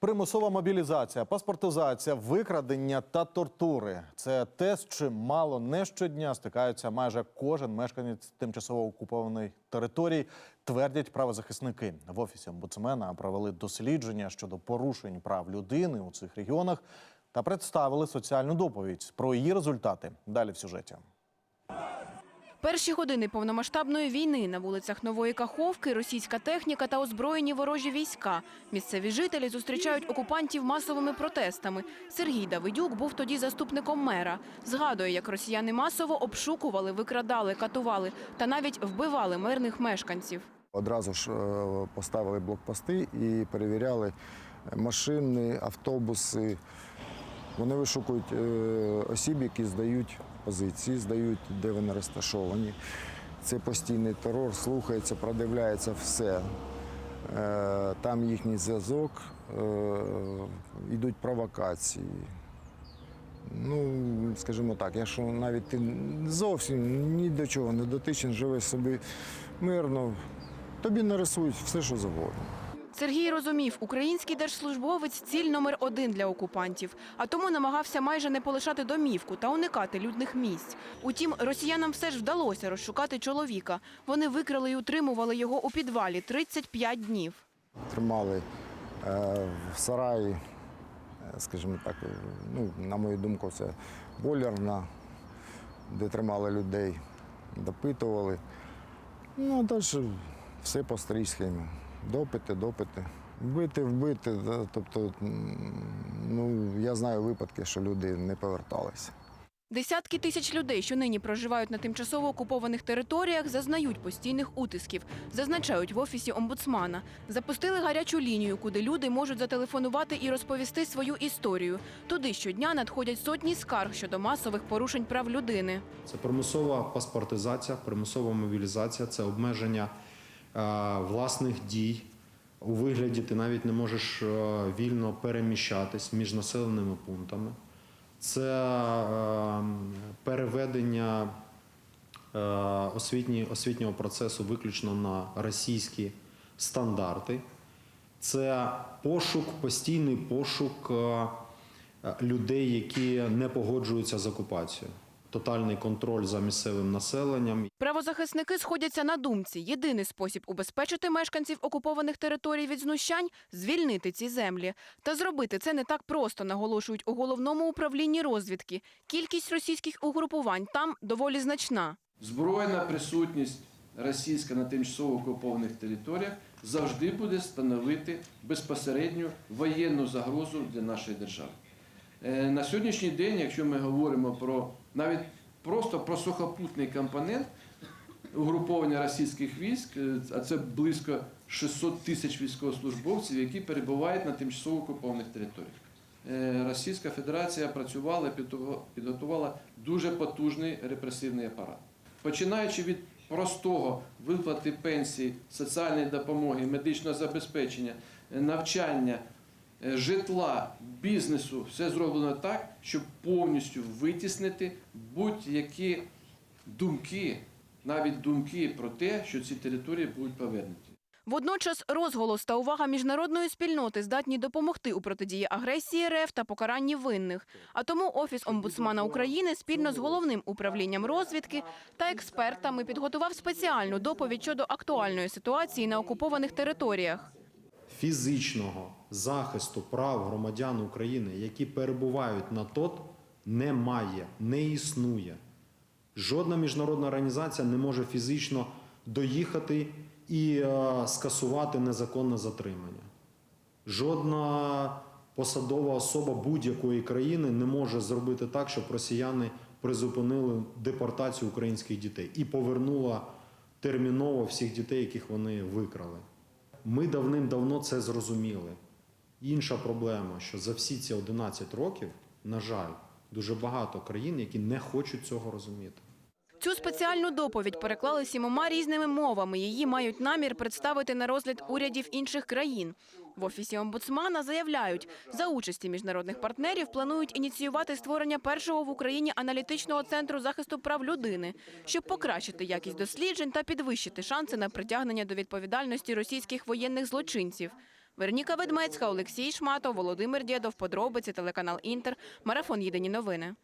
Примусова мобілізація, паспортизація, викрадення та тортури це те, з чим мало не щодня стикаються майже кожен мешканець тимчасово окупованої території, твердять правозахисники. В офісі омбудсмена провели дослідження щодо порушень прав людини у цих регіонах та представили соціальну доповідь про її результати. Далі в сюжеті. Перші години повномасштабної війни на вулицях Нової Каховки російська техніка та озброєні ворожі війська. Місцеві жителі зустрічають окупантів масовими протестами. Сергій Давидюк був тоді заступником мера. Згадує, як росіяни масово обшукували, викрадали, катували та навіть вбивали мирних мешканців. Одразу ж е, поставили блокпости і перевіряли машини, автобуси. Вони вишукують е, осіб, які здають позиції, здають, де вони розташовані. Це постійний терор, слухається, продивляється все. Е, Там їхній зв'язок, е, йдуть провокації. Ну, скажімо так, якщо навіть ти зовсім ні до чого не дотичен, живеш собі мирно, тобі нарисують все, що завгодно. Сергій розумів, український держслужбовець ціль номер один для окупантів, а тому намагався майже не полишати домівку та уникати людних місць. Утім, росіянам все ж вдалося розшукати чоловіка. Вони викрали і утримували його у підвалі 35 днів. Тримали е, в сараї, е, скажімо так, е, ну, на мою думку, це бойлерна, де тримали людей, допитували. Ну, а далі все по старій схемі. Допити, допити. Вбити, вбити. да, Тобто, ну, я знаю випадки, що люди не поверталися. Десятки тисяч людей, що нині проживають на тимчасово окупованих територіях, зазнають постійних утисків, зазначають в офісі омбудсмана. Запустили гарячу лінію, куди люди можуть зателефонувати і розповісти свою історію. Туди щодня надходять сотні скарг щодо масових порушень прав людини. Це примусова паспортизація, примусова мобілізація, це обмеження власних дій. У вигляді ти навіть не можеш е, вільно переміщатись між населеними пунктами. Це е, переведення е, освітнього процесу виключно на російські стандарти. Це пошук, постійний пошук е, е, людей, які не погоджуються з окупацією. Тотальний контроль за місцевим населенням. Правозахисники сходяться на думці. Єдиний спосіб убезпечити мешканців окупованих територій від знущань звільнити ці землі. Та зробити це не так просто, наголошують у головному управлінні розвідки. Кількість російських угрупувань там доволі значна. Збройна присутність російська на тимчасово окупованих територіях завжди буде становити безпосередню воєнну загрозу для нашої держави. Е, На сьогоднішній день, якщо ми говоримо про навіть просто про сухопутний компонент угруповання російських військ, е, а це близько 600 тисяч військовослужбовців, які перебувають на тимчасово окупованих територіях. Е, Російська Федерація працювала і підготувала- дуже потужний репресивний апарат. Починаючи від простого виплати пенсій, соціальної допомоги, медичного забезпечення, навчання, житла, бізнесу, все зроблено так, щоб повністю витіснити будь-які думки, навіть думки про те, що ці території будуть повернуті. Водночас розголос та увага міжнародної спільноти здатні допомогти у протидії агресії РФ та покаранні винних. А тому Офіс омбудсмана України спільно з головним управлінням розвідки та експертами підготував спеціальну доповідь щодо актуальної ситуації на окупованих територіях. Фізичного захисту прав громадян України, які перебувають на ТОТ, немає, не існує. Жодна міжнародна організація не може фізично доїхати і е, скасувати незаконне затримання. Жодна посадова особа будь-якої країни не може зробити так, щоб росіяни призупинили депортацію українських дітей і повернула терміново всіх дітей, яких вони викрали. Ми давним-давно це зрозуміли. Інша проблема, що за всі ці 11 років, на жаль, дуже багато країн, які не хочуть цього розуміти. Цю спеціальну доповідь переклали сімома різними мовами. Її мають намір представити на розгляд урядів інших країн. В офісі омбудсмана заявляють, за участі міжнародних партнерів планують ініціювати створення першого в Україні аналітичного центру захисту прав людини, щоб покращити якість досліджень та підвищити шанси на притягнення до відповідальності російських воєнних злочинців. Вероніка Ведмецька, Олексій Шматов, Володимир Дєдов, Подробиці, телеканал Інтер, Марафон Єдині новини.